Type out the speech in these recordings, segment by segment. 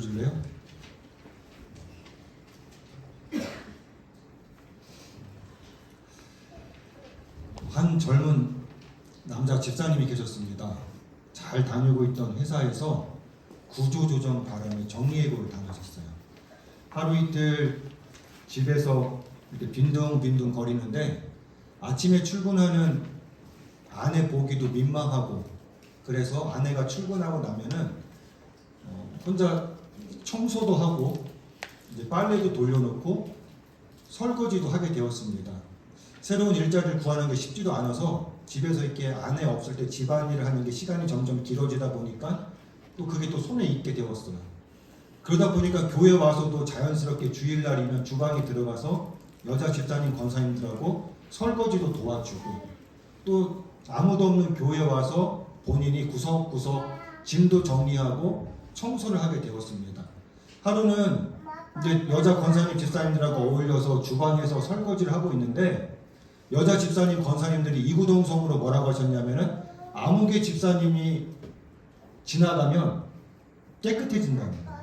보여줄래요? 한 젊은 남자 집사님이 계셨습니다. 잘 다니고 있던 회사에서 구조조정 바람에 정리해고를 당하셨어요. 하루 이틀 집에서 이렇게 빈둥빈둥 거리는데 아침에 출근하는 아내 보기도 민망하고 그래서 아내가 출근하고 나면은 어, 혼자 청소도 하고 이제 빨래도 돌려놓고 설거지도 하게 되었습니다. 새로운 일자리를 구하는 게 쉽지도 않아서 집에서 이렇게 아내 없을 때 집안일을 하는 게 시간이 점점 길어지다 보니까 또 그게 또 손에 익게 되었어요. 그러다 보니까 교회 와서도 자연스럽게 주일날이면 주방에 들어가서 여자 집사님 권사님들하고 설거지도 도와주고 또 아무도 없는 교회 와서 본인이 구석구석 짐도 정리하고 청소를 하게 되었습니다. 하루는 이제 여자 권사님 집사님들하고 어울려서 주방에서 설거지를 하고 있는데 여자 집사님 권사님들이 이구동 성으로 뭐라고 하셨냐면은 아무개 집사님이 지나가면 깨끗해진답니다.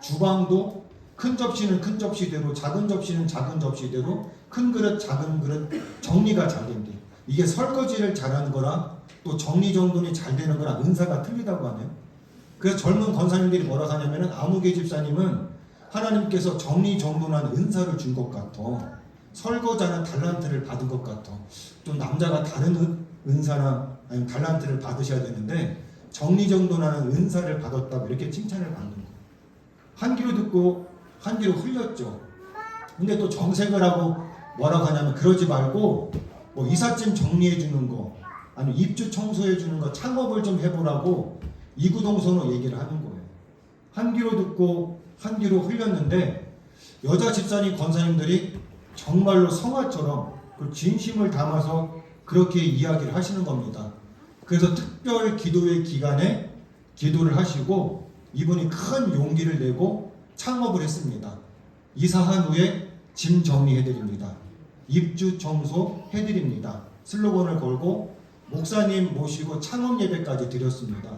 주방도 큰 접시는 큰 접시대로 작은 접시는 작은 접시대로 큰 그릇 작은 그릇 정리가 잘 된대. 이게 설거지를 잘하는 거랑 또 정리정돈이 잘 되는 거랑 은사가 틀리다고 하네요. 그래서 젊은 권사님들이 뭐라고 하냐면은 아무개 집사님은 하나님께서 정리정돈한 은사를 준 것 같아. 설거지하는 달란트를 받은 것 같아. 좀 남자가 다른 은- 은사나 아니면 달란트를 받으셔야 되는데 정리정돈하는 은사를 받았다고 이렇게 칭찬을 받는 거예요. 한 귀로 듣고 한 귀로 흘렸죠. 근데 또 정색을 하고 뭐라고 하냐면 그러지 말고 뭐 이삿짐 정리해 주는 거 아니면 입주 청소해 주는 거 창업을 좀 해보라고 이구동성으로 얘기를 하는 거예요. 한 귀로 듣고 한 귀로 흘렸는데 여자 집사님 권사님들이 정말로 성화처럼 그 진심을 담아서 그렇게 이야기를 하시는 겁니다. 그래서 특별 기도의 기간에 기도를 하시고 이분이 큰 용기를 내고 창업을 했습니다. 이사한 후에 짐 정리해드립니다. 입주 청소 해드립니다. 슬로건을 걸고 목사님 모시고 창업 예배까지 드렸습니다.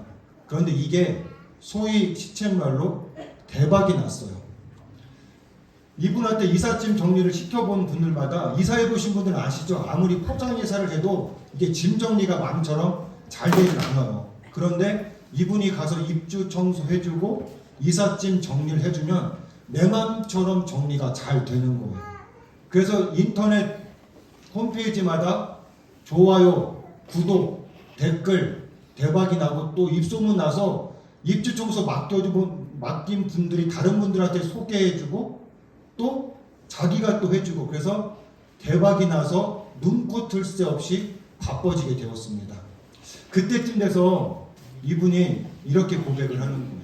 그런데 이게 소위 시쳇말로 대박이 났어요. 이분한테 이삿짐 정리를 시켜본 분들마다 이사해 보신 분들은 아시죠? 아무리 포장 이사를 해도 이게 짐 정리가 마음처럼 잘 되진 않아요. 그런데 이분이 가서 입주 청소해주고 이삿짐 정리를 해주면 내 마음처럼 정리가 잘 되는 거예요. 그래서 인터넷 홈페이지마다 좋아요, 구독, 댓글 대박이 나고 또 입소문 나서 입주 청소 맡겨주고 맡긴 분들이 다른 분들한테 소개해주고 또 자기가 또 해주고 그래서 대박이 나서 눈코 틀새 없이 바빠지게 되었습니다. 그때쯤 돼서 이분이 이렇게 고백을 하는 거예요.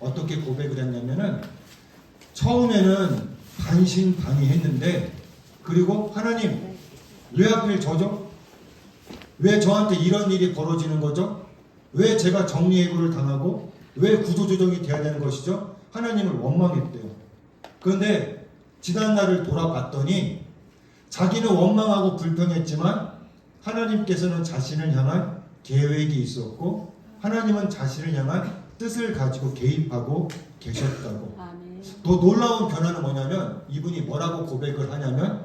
어떻게 고백을 했냐면은 처음에는 반신반의했는데 그리고 하나님 왜 하필 저죠? 왜 저한테 이런 일이 벌어지는 거죠? 왜 제가 정리해고를 당하고 왜 구조조정이 돼야 되는 것이죠? 하나님을 원망했대요. 그런데 지난날을 돌아봤더니 자기는 원망하고 불평했지만 하나님께서는 자신을 향한 계획이 있었고 하나님은 자신을 향한 뜻을 가지고 개입하고 계셨다고. 더 놀라운 변화는 뭐냐면 이분이 뭐라고 고백을 하냐면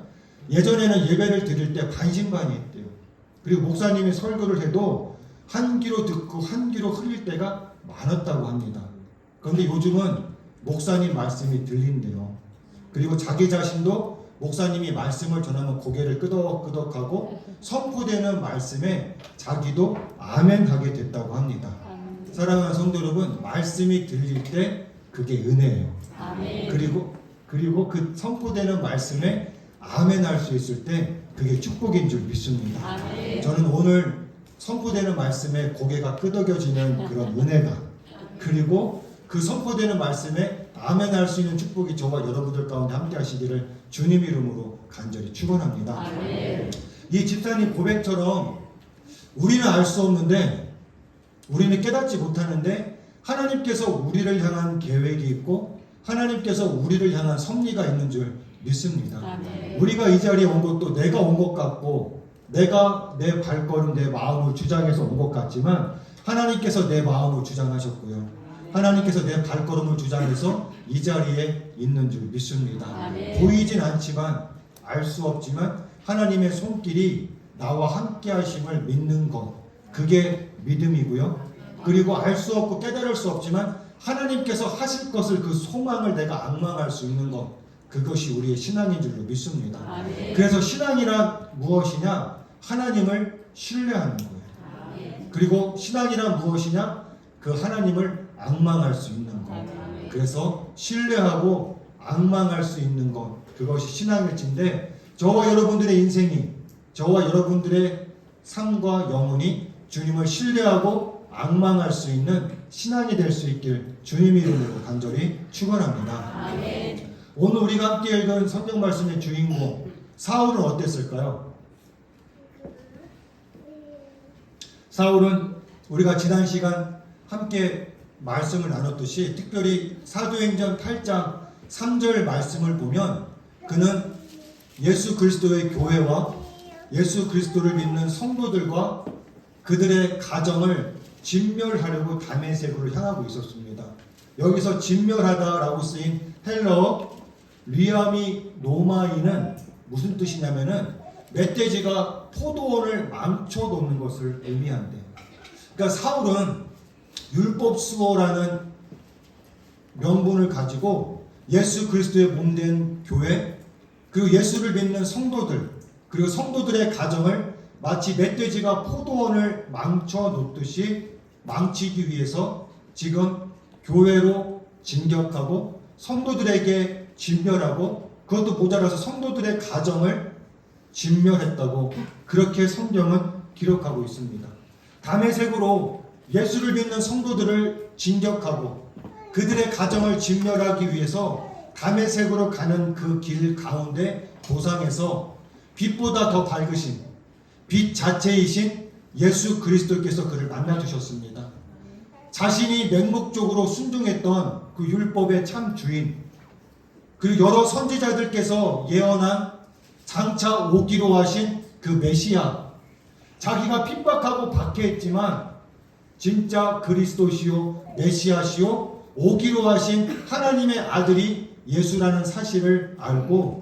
예전에는 예배를 드릴 때 반신반의했대요. 그리고 목사님이 설교를 해도 한 귀로 듣고 한 귀로 흘릴 때가 많았다고 합니다. 그런데 요즘은 목사님 말씀이 들린대요. 그리고 자기 자신도 목사님이 말씀을 전하면 고개를 끄덕끄덕하고 선포되는 말씀에 자기도 아멘 하게 됐다고 합니다. 사랑하는 성도 여러분, 말씀이 들릴 때 그게 은혜예요. 아멘. 그리고 그리고 그 선포되는 말씀에 아멘 할 수 있을 때 그게 축복인 줄 믿습니다. 아멘. 저는 오늘 선포되는 말씀에 고개가 끄덕여지는 그런 은혜가 그리고 그 선포되는 말씀에 아멘 할 수 있는 축복이 저와 여러분들 가운데 함께 하시기를 주님 이름으로 간절히 축원합니다. 이 집사님 고백처럼 우리는 알 수 없는데 우리는 깨닫지 못하는데 하나님께서 우리를 향한 계획이 있고 하나님께서 우리를 향한 섭리가 있는 줄 믿습니다. 우리가 이 자리에 온 것도 내가 온 것 같고 내가 내 발걸음 내 마음을 주장해서 온 것 같지만 하나님께서 내 마음을 주장하셨고요. 하나님께서 내 발걸음을 주장해서 이 자리에 있는 줄 믿습니다. 아멘. 보이진 않지만 알 수 없지만 하나님의 손길이 나와 함께 하심을 믿는 것 그게 믿음이고요. 그리고 알 수 없고 깨달을 수 없지만 하나님께서 하실 것을 그 소망을 내가 악망할 수 있는 것 그것이 우리의 신앙인 줄로 믿습니다. 아멘. 그래서 신앙이란 무엇이냐? 하나님을 신뢰하는 거예요. 아멘. 그리고 신앙이란 무엇이냐? 그 하나님을 악망할 수 있는 것. 아멘. 그래서 신뢰하고 악망할 수 있는 것 그것이 신앙일진데 저와 여러분들의 인생이 저와 여러분들의 삶과 영혼이 주님을 신뢰하고 악망할 수 있는 신앙이 될 수 있길 주님 이름으로 간절히 축원합니다. 아멘. 오늘 우리가 함께 읽은 성경 말씀의 주인공 사울은 어땠을까요? 사울은 우리가 지난 시간 함께 말씀을 나눴듯이 특별히 사도행전 8장 3절 말씀을 보면 그는 예수 그리스도의 교회와 예수 그리스도를 믿는 성도들과 그들의 가정을 진멸하려고 다메섹으로 향하고 있었습니다. 여기서 진멸하다라고 쓰인 헬러 리아미 노마이는 무슨 뜻이냐면은 멧돼지가 포도원을 망쳐 놓는 것을 의미한대요. 그러니까 사울은 율법 수호라는 명분을 가지고 예수 그리스도의 몸된 교회 그리고 예수를 믿는 성도들 그리고 성도들의 가정을 마치 멧돼지가 포도원을 망쳐 놓듯이 망치기 위해서 지금 교회로 진격하고 성도들에게 진멸하고 그것도 모자라서 성도들의 가정을 진멸했다고 그렇게 성경은 기록하고 있습니다. 담의 색으로 예수를 믿는 성도들을 진격하고 그들의 가정을 진멸하기 위해서 담의 색으로 가는 그 길 가운데 도상에서 빛보다 더 밝으신 빛 자체이신 예수 그리스도께서 그를 만나 주셨습니다. 자신이 맹목적으로 순종했던 그 율법의 참 주인 그리고 여러 선지자들께서 예언한 장차 오기로 하신 그 메시아 자기가 핍박하고 박해했지만 진짜 그리스도시요 메시아시요 오기로 하신 하나님의 아들이 예수라는 사실을 알고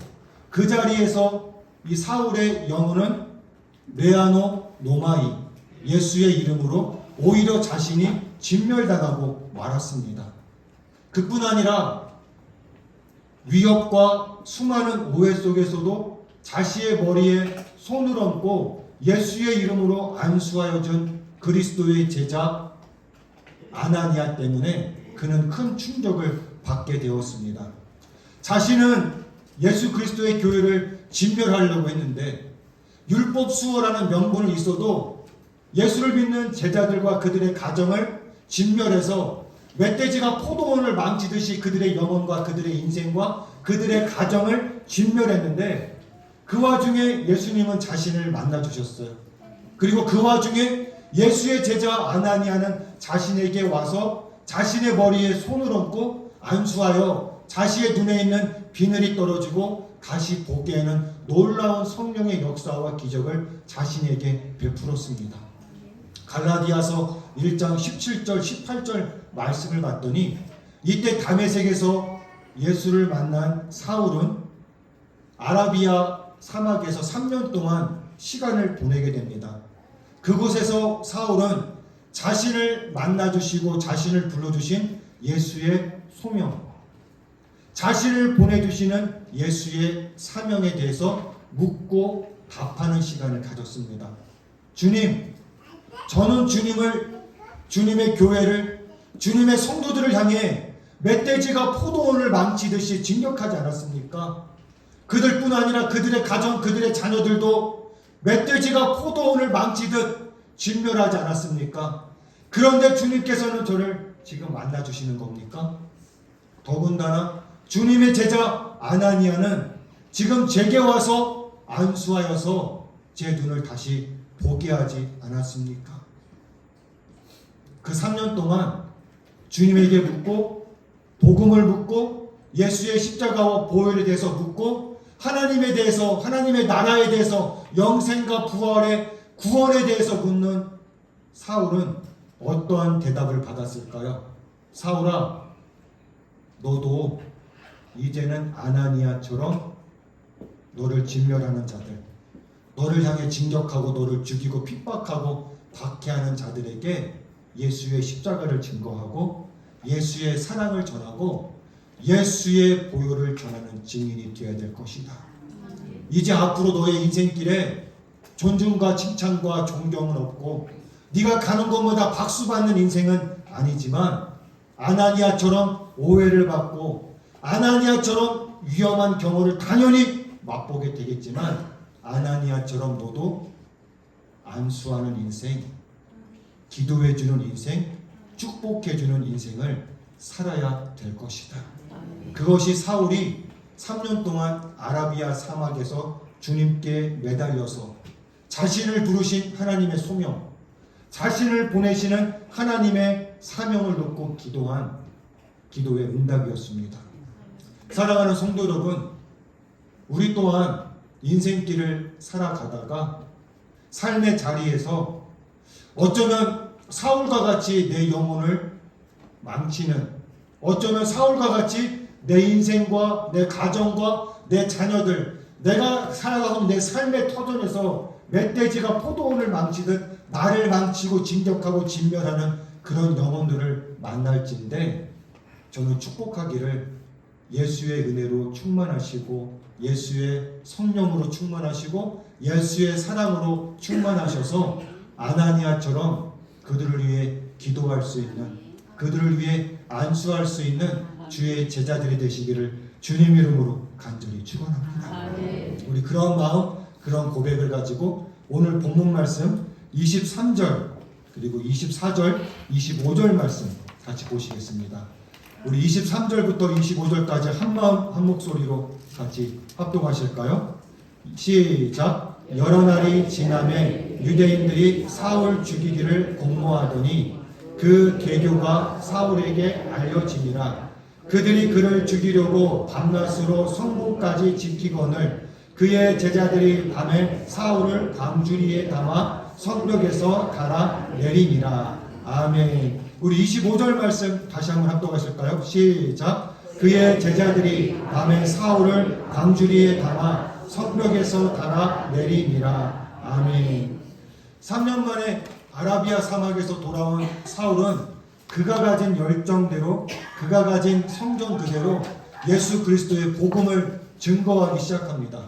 그 자리에서 이 사울의 영혼은 레아노 노마이 예수의 이름으로 오히려 자신이 진멸당하고 말았습니다. 그뿐 아니라 위협과 수많은 오해 속에서도 자신의 머리에 손을 얹고 예수의 이름으로 안수하여 준 그리스도의 제자 아나니아 때문에 그는 큰 충격을 받게 되었습니다. 자신은 예수 그리스도의 교회를 진멸하려고 했는데 율법 수호라는 명분은 있어도 예수를 믿는 제자들과 그들의 가정을 진멸해서 멧돼지가 포도원을 망치듯이 그들의 영혼과 그들의 인생과 그들의 가정을 진멸했는데 그 와중에 예수님은 자신을 만나 주셨어요. 그리고 그 와중에 예수의 제자 아나니아는 자신에게 와서 자신의 머리에 손을 얹고 안수하여 자신의 눈에 있는 비늘이 떨어지고 다시 보기에는 놀라운 성령의 역사와 기적을 자신에게 베풀었습니다. 갈라디아서 1장 17절 18절 말씀을 봤더니 이때 다메섹에서 예수를 만난 사울은 아라비아 사막에서 3년 동안 시간을 보내게 됩니다. 그곳에서 사울은 자신을 만나 주시고 자신을 불러 주신 예수의 소명 자신을 보내 주시는 예수의 사명에 대해서 묻고 답하는 시간을 가졌습니다. 주님, 저는 주님을 주님의 교회를 주님의 성도들을 향해 멧돼지가 포도원을 망치듯이 진격하지 않았습니까? 그들뿐 아니라 그들의 가정, 그들의 자녀들도 멧돼지가 포도원을 망치듯 진멸하지 않았습니까? 그런데 주님께서는 저를 지금 만나 주시는 겁니까? 더군다나 주님의 제자 아나니아는 지금 제게 와서 안수하여서 제 눈을 다시 보게 하지 않았습니까? 그 3년 동안 주님에게 묻고 복음을 묻고 예수의 십자가와 보혈에 대해서 묻고 하나님에 대해서 하나님의 나라에 대해서 영생과 부활의 구원에 대해서 묻는 사울은 어떠한 대답을 받았을까요? 사울아 너도 이제는 아나니아처럼 너를 진멸하는 자들 너를 향해 진격하고 너를 죽이고 핍박하고 박해하는 자들에게 예수의 십자가를 증거하고 예수의 사랑을 전하고 예수의 보혈을 전하는 증인이 되어야 될 것이다. 이제 앞으로 너의 인생길에 존중과 칭찬과 존경은 없고 네가 가는 곳마다 박수 받는 인생은 아니지만 아나니아처럼 오해를 받고 아나니아처럼 위험한 경우를 당연히 맛보게 되겠지만 아나니아처럼 너도 안수하는 인생, 기도해주는 인생, 축복해주는 인생을 살아야 될 것이다. 그것이 사울이 3년 동안 아라비아 사막에서 주님께 매달려서 자신을 부르신 하나님의 소명, 자신을 보내시는 하나님의 사명을 놓고 기도한 기도의 응답이었습니다. 사랑하는 성도 여러분, 우리 또한 인생길을 살아가다가 삶의 자리에서 어쩌면 사울과 같이 내 영혼을 망치는 어쩌면 사울과 같이 내 인생과 내 가정과 내 자녀들 내가 살아가는 내 삶의 터전에서 멧돼지가 포도원을 망치듯 나를 망치고 진격하고 진멸하는 그런 영혼들을 만날진데 저는 축복하기를 예수의 은혜로 충만하시고 예수의 성령으로 충만하시고 예수의 사랑으로 충만하셔서 아나니아처럼 그들을 위해 기도할 수 있는 그들을 위해 안수할 수 있는 주의 제자들이 되시기를 주님 이름으로 간절히 축원합니다. 우리 그런 마음, 그런 고백을 가지고 오늘 본문 말씀 23절 그리고 24절, 25절 말씀 같이 보시겠습니다. 우리 23절부터 25절까지 한 마음 한 목소리로 같이 합독하실까요? 시작. 여러 날이 지남에 유대인들이 사울 죽이기를 공모하더니 그 계교가 사울에게 알려지니라. 그들이 그를 죽이려고 밤낮으로 성문까지 지키거늘 그의 제자들이 밤에 사울을 광주리에 담아 성벽에서 달아 내리니라. 아멘. 우리 25절 말씀 다시 한번 합독하실까요? 시작. 그의 제자들이 밤에 사울을 광주리에 담아 성벽에서 달아 내리니라. 아멘. 3년 만에 아라비아 사막에서 돌아온 사울은 그가 가진 열정대로 그가 가진 성정 그대로 예수 그리스도의 복음을 증거하기 시작합니다.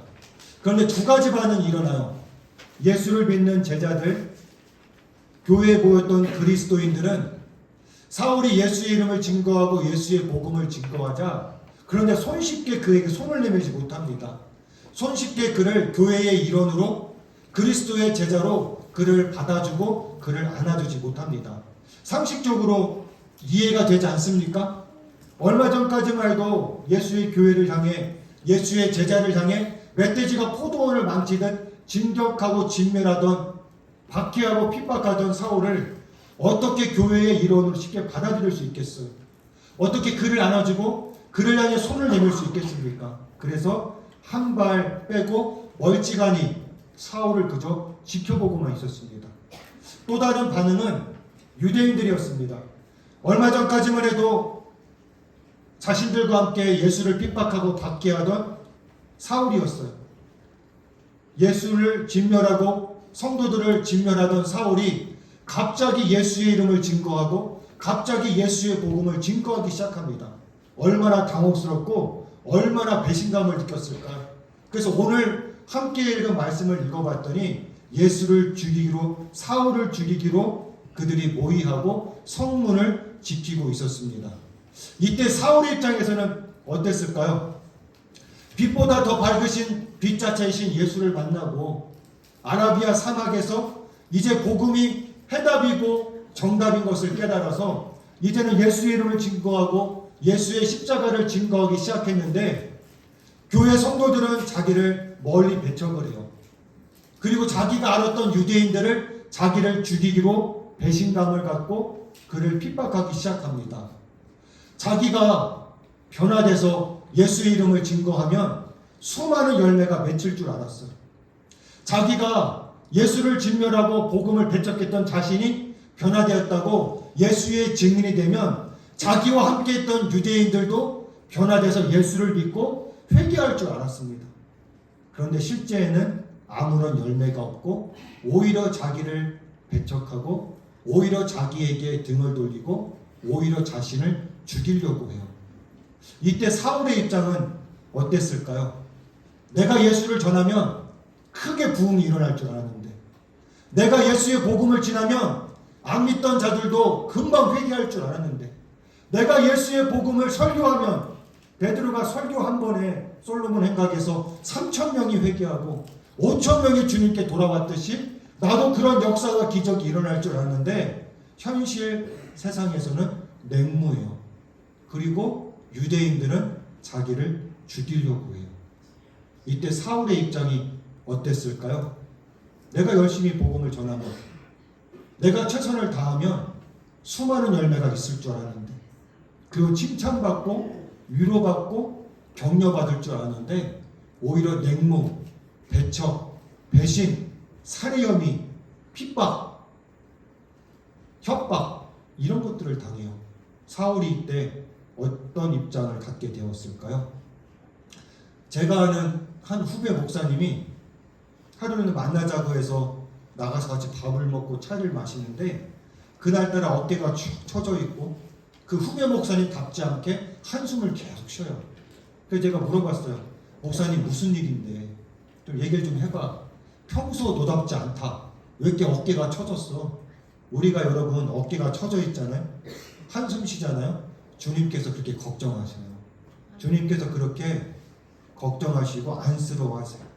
그런데 두 가지 반응이 일어나요. 예수를 믿는 제자들, 교회에 모였던 그리스도인들은 사울이 예수의 이름을 증거하고 예수의 복음을 증거하자 그런데 손쉽게 그에게 손을 내밀지 못합니다. 손쉽게 그를 교회의 일원으로 그리스도의 제자로 그를 받아주고 그를 안아주지 못합니다. 상식적으로 이해가 되지 않습니까? 얼마 전까지만 해도 예수의 교회를 향해 예수의 제자를 향해 멧돼지가 포도원을 망치듯 진격하고 진멸하던 박해하고 핍박하던 사울을 어떻게 교회의 일원으로 쉽게 받아들일 수 있겠어요? 어떻게 그를 안아주고 그를 향해 손을 내밀 수 있겠습니까? 그래서 한 발 빼고 멀찌감히 사울을 그저 지켜보고만 있었습니다. 또 다른 반응은 유대인들이었습니다. 얼마 전까지만 해도 자신들과 함께 예수를 핍박하고 박해하던 사울이었어요. 예수를 진멸하고 성도들을 진멸하던 사울이 갑자기 예수의 이름을 증거하고 갑자기 예수의 복음을 증거하기 시작합니다. 얼마나 당혹스럽고 얼마나 배신감을 느꼈을까. 그래서 오늘 함께 읽은 말씀을 읽어봤더니 예수를 죽이기로 사울을 죽이기로 그들이 모의하고 성문을 지키고 있었습니다. 이때 사울의 입장에서는 어땠을까요? 빛보다 더 밝으신 빛 자체이신 예수를 만나고 아라비아 사막에서 이제 복음이 해답이고 정답인 것을 깨달아서 이제는 예수의 이름을 증거하고 예수의 십자가를 증거하기 시작했는데 교회 성도들은 자기를 멀리 배척을 해요. 그리고 자기가 알았던 유대인들을 자기를 죽이기로 배신감을 갖고 그를 핍박하기 시작합니다. 자기가 변화돼서 예수의 이름을 증거하면 수많은 열매가 맺힐 줄 알았어요. 자기가 예수를 진멸하고 복음을 배척했던 자신이 변화되었다고 예수의 증인이 되면 자기와 함께 했던 유대인들도 변화돼서 예수를 믿고 회개할 줄 알았습니다. 그런데 실제에는 아무런 열매가 없고 오히려 자기를 배척하고 오히려 자기에게 등을 돌리고 오히려 자신을 죽이려고 해요. 이때 사울의 입장은 어땠을까요? 내가 예수를 전하면 크게 부흥이 일어날 줄 알았는데 내가 예수의 복음을 지나면 안 믿던 자들도 금방 회개할 줄 알았는데 내가 예수의 복음을 설교하면 베드로가 설교 한 번에 솔로몬 행각에서 3천 명이 회개하고 5천 명이 주님께 돌아왔듯이 나도 그런 역사가 기적이 일어날 줄 알았는데 현실 세상에서는 냉무예요. 그리고 유대인들은 자기를 죽이려고 해요. 이때 사울의 입장이 어땠을까요? 내가 열심히 복음을 전하면 내가 최선을 다하면 수많은 열매가 있을 줄 알았는데 그리고 칭찬받고 위로받고 격려받을 줄 알았는데 오히려 냉무, 배척, 배신, 살해 혐의, 핍박, 협박 이런 것들을 당해요. 사울이 이때 어떤 입장을 갖게 되었을까요? 제가 아는 한 후배 목사님이 하루는 만나자고 해서 나가서 같이 밥을 먹고 차를 마시는데 그날따라 어깨가 축 처져 있고 그 후배 목사님 답지 않게 한숨을 계속 쉬어요. 그래서 제가 물어봤어요. 목사님 무슨 일인데 좀 얘기를 좀 해봐. 평소 너답지 않다. 왜 이렇게 어깨가 처졌어? 우리가 여러분 어깨가 처져 있잖아요. 한숨 쉬잖아요. 주님께서 그렇게 걱정하셔요. 주님께서 그렇게 걱정하시고 안쓰러워하세요.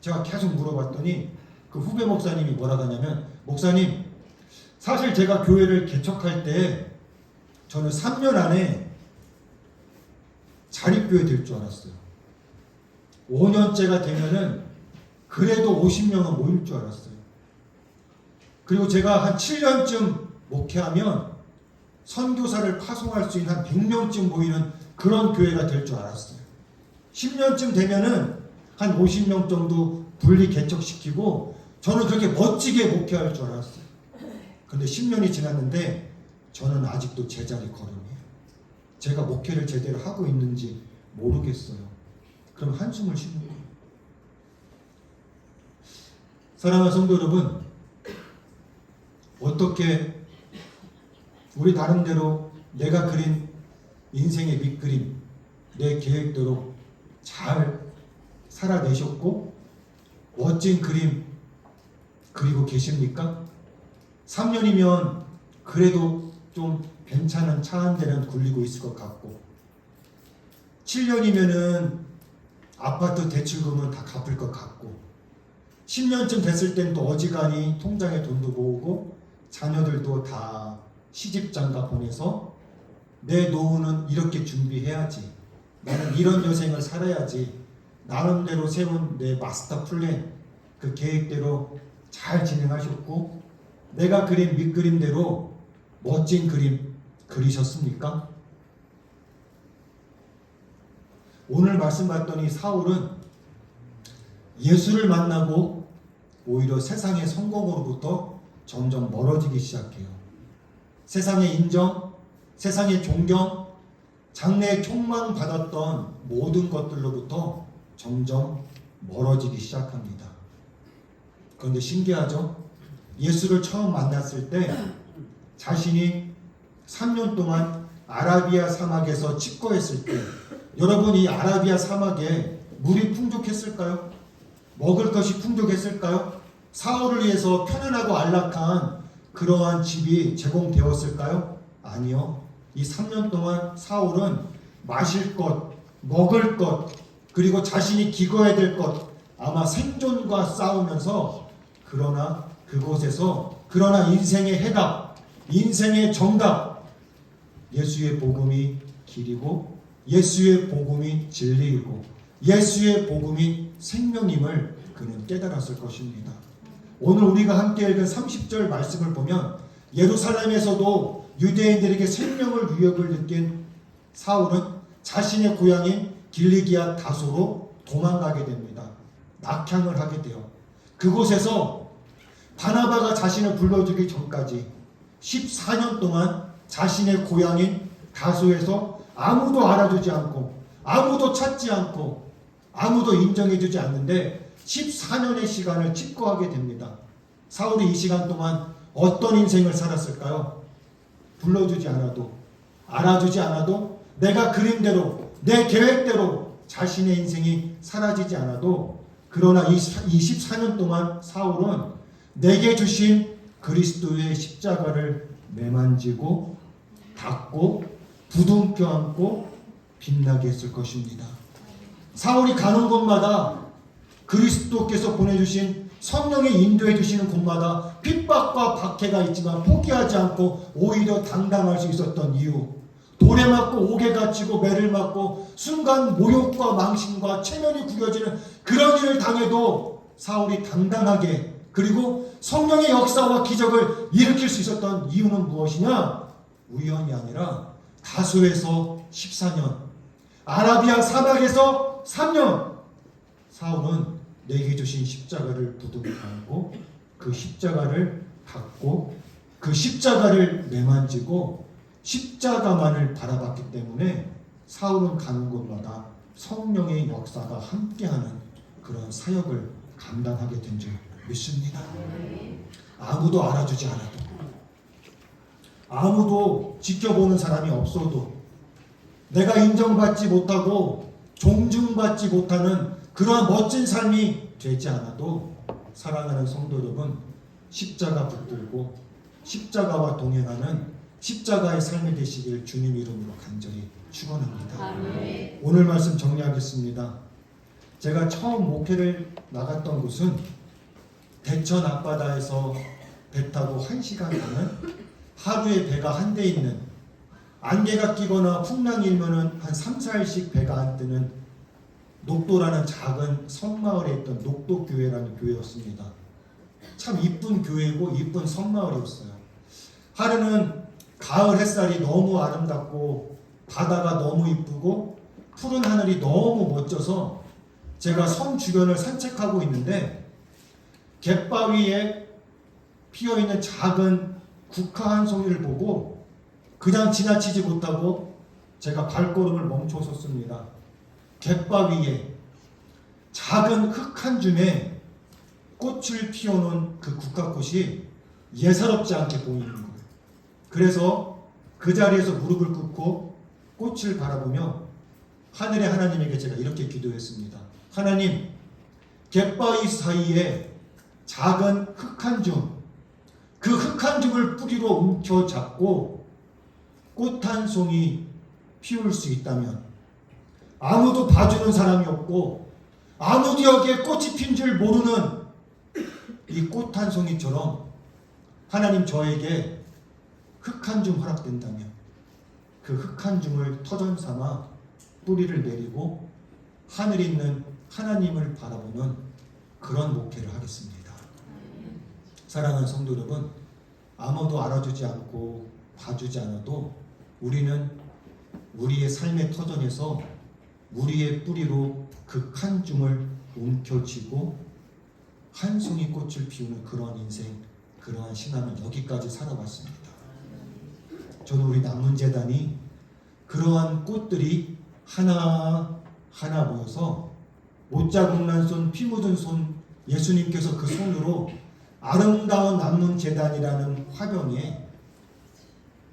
제가 계속 물어봤더니 그 후배 목사님이 뭐라고 하냐면 목사님 사실 제가 교회를 개척할 때 저는 3년 안에 자립교회 될 줄 알았어요. 5년째가 되면은 그래도 50명은 모일 줄 알았어요. 그리고 제가 한 7년쯤 목회하면 선교사를 파송할 수 있는 한 100명쯤 모이는 그런 교회가 될 줄 알았어요. 10년쯤 되면은 한 50명 정도 분리 개척시키고 저는 그렇게 멋지게 목회할 줄 알았어요. 근데 10년이 지났는데 저는 아직도 제자리 걸음이에요. 제가 목회를 제대로 하고 있는지 모르겠어요. 그럼 한숨을 쉬는 거예요. 사랑하는 성도 여러분, 어떻게 우리 나름대로 내가 그린 인생의 밑그림, 내 계획대로 잘 살아내셨고 멋진 그림 그리고 계십니까? 3년이면 그래도 좀 괜찮은 차 한 대는 굴리고 있을 것 같고 7년이면은 아파트 대출금은 다 갚을 것 같고 10년쯤 됐을 땐 또 어지간히 통장에 돈도 모으고 자녀들도 다 시집장가 보내서 내 노후는 이렇게 준비해야지 나는 이런 여생을 살아야지 나름대로 세운 내 마스터 플랜 그 계획대로 잘 진행하셨고 내가 그린 밑그림대로 멋진 그림 그리셨습니까? 오늘 말씀 봤더니 사울은 예수를 만나고 오히려 세상의 성공으로부터 점점 멀어지기 시작해요. 세상의 인정, 세상의 존경, 장래에 촉망받았던 모든 것들로부터 점점 멀어지기 시작합니다. 그런데 신기하죠? 예수를 처음 만났을 때 자신이 3년 동안 아라비아 사막에서 집거했을 때 여러분 이 아라비아 사막에 물이 풍족했을까요? 먹을 것이 풍족했을까요? 사울을 위해서 편안하고 안락한 그러한 집이 제공되었을까요? 아니요. 이 3년 동안 사울은 마실 것, 먹을 것, 그리고 자신이 기거해야 될 것, 아마 생존과 싸우면서 그러나 그곳에서 그러나 인생의 해답, 인생의 정답, 예수의 복음이 길이고 예수의 복음이 진리이고 예수의 복음이 생명임을 그는 깨달았을 것입니다. 오늘 우리가 함께 읽은 30절 말씀을 보면 예루살렘에서도 유대인들에게 생명을 위협을 느낀 사울은 자신의 고향인 길리기아 다소로 도망가게 됩니다. 낙향을 하게 돼요. 그곳에서 바나바가 자신을 불러주기 전까지 14년 동안 자신의 고향인 다소에서 아무도 알아주지 않고 아무도 찾지 않고 아무도 인정해주지 않는데 14년의 시간을 집거하게 됩니다. 사울이 이 시간 동안 어떤 인생을 살았을까요? 불러주지 않아도 알아주지 않아도 내가 그림대로 내 계획대로 자신의 인생이 사라지지 않아도 그러나 이 24년 동안 사울은 내게 주신 그리스도의 십자가를 매만지고 닦고 부둥켜 안고 빛나게 했을 것입니다. 사울이 가는 곳마다 그리스도께서 보내주신 성령의 인도해 주시는 곳마다 핍박과 박해가 있지만 포기하지 않고 오히려 당당할 수 있었던 이유 돌에 맞고 옥에 갇히고 매를 맞고 순간 모욕과 망신과 체면이 구겨지는 그런 일을 당해도 사울이 당당하게 그리고 성령의 역사와 기적을 일으킬 수 있었던 이유는 무엇이냐? 우연이 아니라 다소에서 14년, 아라비아 사막에서 3년, 사울은 내게 주신 십자가를 부둥하고 그 십자가를 갖고 그 십자가를 매만지고 십자가만을 바라봤기 때문에 사울은 가는 곳마다 성령의 역사가 함께하는 그런 사역을 감당하게 된 줄 믿습니다. 아무도 알아주지 않아도 아무도 지켜보는 사람이 없어도 내가 인정받지 못하고 존중받지 못하는 그러한 멋진 삶이 되지 않아도 사랑하는 성도 여러분 십자가 붙들고 십자가와 동행하는 십자가의 삶이 되시길 주님 이름으로 간절히 축원합니다. 오늘 말씀 정리하겠습니다. 제가 처음 목회를 나갔던 곳은 대천 앞바다에서 배 타고 한 시간 가는 하루에 배가 한 대 있는 안개가 끼거나 풍랑이 일면은 한 3, 4일씩 배가 안 뜨는 녹도라는 작은 섬마을에 있던 녹도교회라는 교회였습니다. 참 이쁜 교회고 이쁜 섬마을이었어요. 하루는 가을 햇살이 너무 아름답고 바다가 너무 이쁘고 푸른 하늘이 너무 멋져서 제가 섬 주변을 산책하고 있는데 갯바위에 피어 있는 작은 국화 한 송이를 보고 그냥 지나치지 못하고 제가 발걸음을 멈춰 섰습니다. 갯바위에 작은 흙 한 줌에 꽃을 피워놓은 그 국화꽃이 예사롭지 않게 보이는 거예요. 그래서 그 자리에서 무릎을 꿇고 꽃을 바라보며 하늘의 하나님에게 제가 이렇게 기도했습니다. 하나님, 갯바위 사이에 작은 흙한 줌, 그흙한 줌을 뿌리로 움켜 잡고 꽃 한 송이 피울 수 있다면 아무도 봐주는 사람이 없고 아무도 여기에 꽃이 핀 줄 모르는 이 꽃 한 송이처럼 하나님 저에게 줌 허락된다면 그 줌을 터전 삼아 뿌리를 내리고 하늘에 있는 하나님을 바라보는 그런 목회를 하겠습니다. 사랑하는 성도 여러분, 아무도 알아주지 않고 봐주지 않아도 우리는 우리의 삶의 터전에서 우리의 뿌리로 그한 줌을 움켜쥐고 한 송이 꽃을 피우는 그런 인생, 그러한 신앙을 여기까지 살아왔습니다. 저는 우리 남문재단이 그러한 꽃들이 하나 하나 모여서 못자국난 손, 피 묻은 손, 예수님께서 그 손으로 아름다운 남문 재단이라는 화병에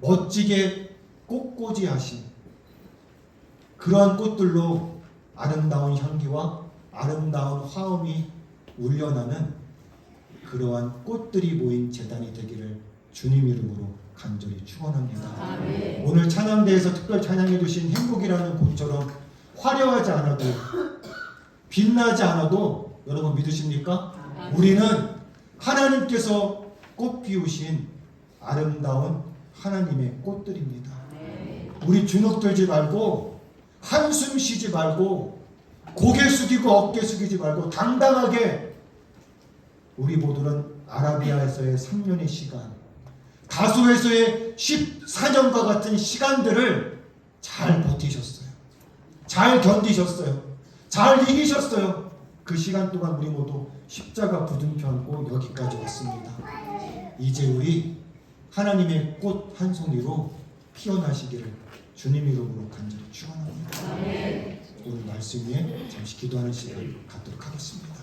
멋지게 꽃꽂이 하신 그러한 꽃들로 아름다운 향기와 아름다운 화음이 울려나는 그러한 꽃들이 모인 재단이 되기를 주님 이름으로 간절히 축원합니다. 오늘 찬양대에서 특별 찬양해 주신 행복이라는 곡처럼 화려하지 않아도 빛나지 않아도 여러분 믿으십니까? 우리는 하나님께서 꽃 피우신 아름다운 하나님의 꽃들입니다. 우리 주눅 들지 말고 한숨 쉬지 말고 고개 숙이고 어깨 숙이지 말고 당당하게 우리 모두는 아라비아에서의 3년의 시간 다소에서의 14년과 같은 시간들을 잘 버티셨어요. 잘 견디셨어요. 잘 이기셨어요. 그 시간 동안 우리 모두 십자가 부둥켜 안고 여기까지 왔습니다. 이제 우리 하나님의 꽃 한 송이로 피어나시기를 주님 이름으로 간절히 축원합니다. 오늘 말씀 위에 잠시 기도하는 시간 갖도록 하겠습니다.